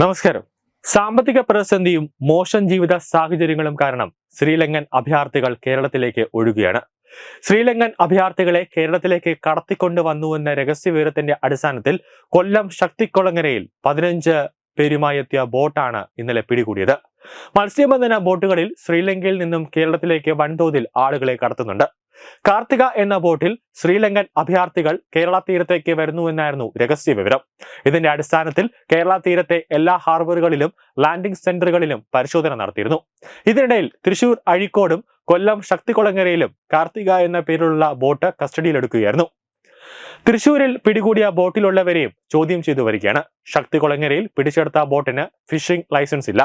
നമസ്കാരം. സാമ്പത്തിക പ്രതിസന്ധിയും മോശം ജീവിത സാഹചര്യങ്ങളും കാരണം ശ്രീലങ്കൻ അഭയാർത്ഥികൾ കേരളത്തിലേക്ക് ഒഴുകുകയാണ്. ശ്രീലങ്കൻ അഭയാർത്ഥികളെ കേരളത്തിലേക്ക് കടത്തിക്കൊണ്ടുവന്നുവെന്ന രഹസ്യവിവരത്തിന്റെ അടിസ്ഥാനത്തിൽ കൊല്ലം ശക്തിക്കുളങ്ങരയിൽ പതിനഞ്ച് പേരുമായി എത്തിയ ബോട്ടാണ് ഇന്നലെ പിടികൂടിയത്. മത്സ്യബന്ധന ബോട്ടുകളിൽ ശ്രീലങ്കയിൽ നിന്നും കേരളത്തിലേക്ക് വൻതോതിൽ ആളുകളെ കടത്തുന്നുണ്ട്. കാർത്തിക എന്ന ബോട്ടിൽ ശ്രീലങ്കൻ അഭയാർത്ഥികൾ കേരള തീരത്തേക്ക് വരുന്നുവെന്നായിരുന്നു രഹസ്യ വിവരം. ഇതിന്റെ അടിസ്ഥാനത്തിൽ കേരള തീരത്തെ എല്ലാ ഹാർബറുകളിലും ലാൻഡിംഗ് സെന്ററുകളിലും പരിശോധന നടത്തിയിരുന്നു. ഇതിനിടയിൽ തൃശൂർ അഴിക്കോടും കൊല്ലം ശക്തികുളങ്ങരയിലും കാർത്തിക എന്ന പേരിലുള്ള ബോട്ട് കസ്റ്റഡിയിലെടുക്കുകയായിരുന്നു. തൃശൂരിൽ പിടികൂടിയ ബോട്ടിലുള്ളവരെയും ചോദ്യം ചെയ്തു വരികയാണ്. ശക്തികുളങ്ങരയിൽ പിടിച്ചെടുത്ത ബോട്ടിന് ഫിഷിംഗ് ലൈസൻസ് ഇല്ല.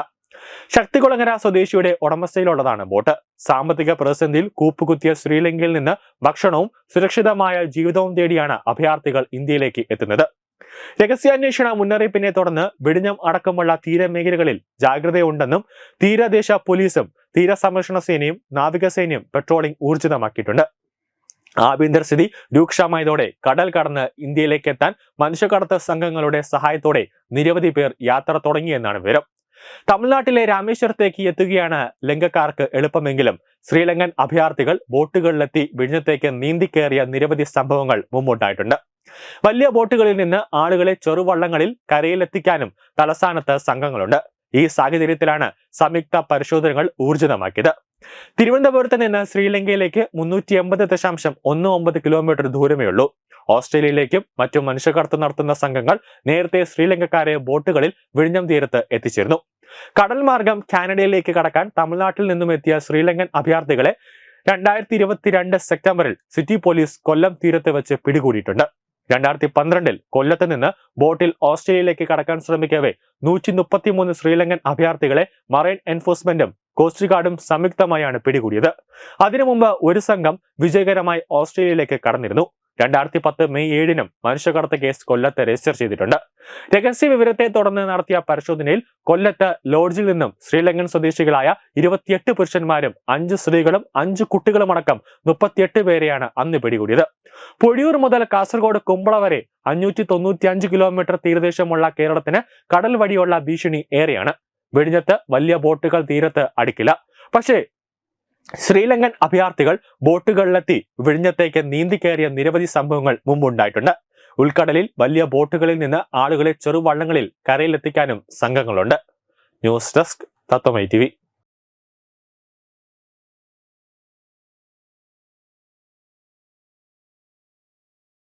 ശക്തികുളങ്ങര സ്വദേശിയുടെ ഉടമസ്ഥയിലുള്ളതാണ് ബോട്ട്. സാമ്പത്തിക പ്രതിസന്ധിയിൽ കൂപ്പുകുത്തിയ ശ്രീലങ്കയിൽ നിന്ന് ഭക്ഷണവും സുരക്ഷിതമായ ജീവിതവും തേടിയാണ് അഭയാർത്ഥികൾ ഇന്ത്യയിലേക്ക് എത്തുന്നത്. രഹസ്യാന്വേഷണ മുന്നറിയിപ്പിനെ തുടർന്ന് വെടിഞ്ഞം അടക്കമുള്ള തീരമേഖലകളിൽ ജാഗ്രതയുണ്ടെന്നും തീരദേശ പോലീസും തീരസംരക്ഷണ സേനയും നാവികസേനയും പെട്രോളിംഗ് ഊർജിതമാക്കിയിട്ടുണ്ട്. ആഭ്യന്തര സ്ഥിതി രൂക്ഷമായതോടെ കടൽ കടന്ന് ഇന്ത്യയിലേക്ക് എത്താൻ മനുഷ്യക്കടത്ത് സംഘങ്ങളുടെ സഹായത്തോടെ നിരവധി പേർ യാത്ര തുടങ്ങിയെന്നാണ് വിവരം. തമിഴ്നാട്ടിലെ രാമേശ്വരത്തേക്ക് എത്തുകയാണ് ലങ്കക്കാർക്ക് എളുപ്പമെങ്കിലും ശ്രീലങ്കൻ അഭയാർത്ഥികൾ ബോട്ടുകളിലെത്തി വിഴിഞ്ഞത്തേക്ക് നീന്തിക്കേറിയ നിരവധി സംഭവങ്ങൾ മുമ്പുണ്ടായിട്ടുണ്ട്. വലിയ ബോട്ടുകളിൽ നിന്ന് ആളുകളെ ചെറുവള്ളങ്ങളിൽ കരയിലെത്തിക്കാനും തലസ്ഥാനത്ത് സംഘങ്ങളുണ്ട്. ഈ സാഹചര്യത്തിലാണ് സംയുക്ത പരിശോധനകൾ ഊർജിതമാക്കിയത്. തിരുവനന്തപുരത്ത് നിന്ന് ശ്രീലങ്കയിലേക്ക് മുന്നൂറ്റി എൺപത് ദശാംശം ഒന്ന് ഒമ്പത് കിലോമീറ്റർ ദൂരമേ ഉള്ളൂ ഓസ്ട്രേലിയയിലേക്കും മറ്റു മനുഷ്യക്കടത്ത് നടത്തുന്ന സംഘങ്ങൾ നേരത്തെ ശ്രീലങ്കക്കാരെ ബോട്ടുകളിൽ വിഴിഞ്ഞം തീരത്ത് എത്തിച്ചിരുന്നു കടൽ മാർഗം കാനഡയിലേക്ക് കടക്കാൻ തമിഴ്നാട്ടിൽ നിന്നും എത്തിയ ശ്രീലങ്കൻ അഭയാർത്ഥികളെ രണ്ടായിരത്തി ഇരുപത്തിരണ്ട് സെപ്റ്റംബറിൽ സിറ്റി പോലീസ് കൊല്ലം തീരത്ത് വെച്ച് പിടികൂടിയിട്ടുണ്ട്. രണ്ടായിരത്തി പന്ത്രണ്ടിൽ കൊല്ലത്ത് നിന്ന് ബോട്ടിൽ ഓസ്ട്രേലിയയിലേക്ക് കടക്കാൻ ശ്രമിക്കവേ നൂറ്റി മുപ്പത്തിമൂന്ന് ശ്രീലങ്കൻ അഭയാർത്ഥികളെ മറൈൻ എൻഫോഴ്സ്മെന്റും കോസ്റ്റ് ഗാർഡും സംയുക്തമായാണ് പിടികൂടിയത്. അതിനു മുമ്പ് ഒരു സംഘം വിജയകരമായി ഓസ്ട്രേലിയയിലേക്ക് കടന്നിരുന്നു. രണ്ടായിരത്തി പത്ത് മെയ് ഏഴിനും മനുഷ്യകടത്ത് കേസ് കൊല്ലത്ത് രജിസ്റ്റർ ചെയ്തിട്ടുണ്ട്. രഹസ്യ വിവരത്തെ തുടർന്ന് നടത്തിയ പരിശോധനയിൽ കൊല്ലത്ത് ലോഡ്ജിൽ നിന്നും ശ്രീലങ്കൻ സ്വദേശികളായ ഇരുപത്തിയെട്ട് പുരുഷന്മാരും അഞ്ച് സ്ത്രീകളും അഞ്ച് കുട്ടികളും അടക്കം മുപ്പത്തിയെട്ട് പേരെയാണ് അന്ന് പിടികൂടിയത്. പൊഴിയൂർ മുതൽ കാസർഗോഡ് കുമ്പള വരെ അഞ്ഞൂറ്റി തൊണ്ണൂറ്റി അഞ്ച് കിലോമീറ്റർ തീരദേശമുള്ള കേരളത്തിന് കടൽ വഴിയുള്ള ഭീഷണി ഏറെയാണ്. വെടിഞ്ഞത്ത് വലിയ ബോട്ടുകൾ തീരത്ത് അടിക്കില്ല. പക്ഷേ ശ്രീലങ്കൻ അഭയാർത്ഥികൾ ബോട്ടുകളിലെത്തി വിഴിഞ്ഞത്തേക്ക് നീന്തിക്കയറിയ നിരവധി സംഭവങ്ങൾ മുമ്പുണ്ടായിട്ടുണ്ട്. ഉൾക്കടലിൽ വലിയ ബോട്ടുകളിൽ നിന്ന് ആളുകളെ ചെറുവള്ളങ്ങളിൽ കരയിലെത്തിക്കാനും സംഘങ്ങളുണ്ട്. ന്യൂസ് ഡെസ്ക് തത്വമൈ ടി